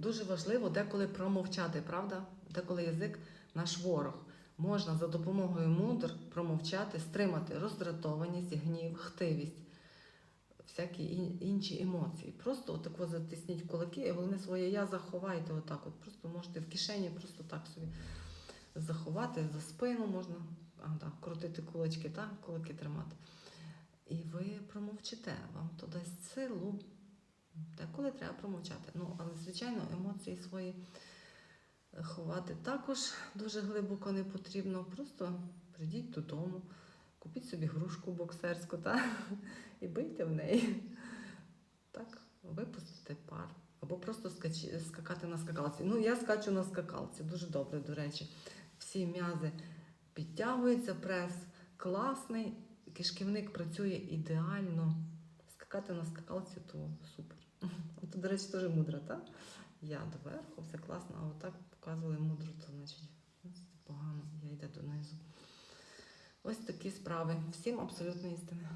Дуже важливо деколи промовчати, правда? Деколи язик наш ворог. Можна за допомогою мудр промовчати, стримати роздратованість, гнів, хтивість, всякі інші емоції. Просто отако затисніть кулаки, і головне своє я заховайте отак. От просто можете в кишені просто так собі заховати за спину можна а, так, крутити кулачки, так, кулаки тримати. І ви промовчите, вам то дасть силу. Деколи треба промовчати. Ну, але, звичайно, емоції свої ховати також дуже глибоко не потрібно. Просто прийдіть додому, купіть собі грушку боксерську та, і бийте в неї. Так, випустите пар. Або просто скачі, скакати на скакалці. Ну, я скачу на скакалці, дуже добре, до речі. Всі м'язи підтягуються, прес класний, кишківник працює ідеально. Скакати на скакалці то супер. Це, до речі, теж мудра, так? Я доверху, все класно, а отак показували мудро, то значить погано, я йду донизу. Ось такі справи. Всім абсолютно істини.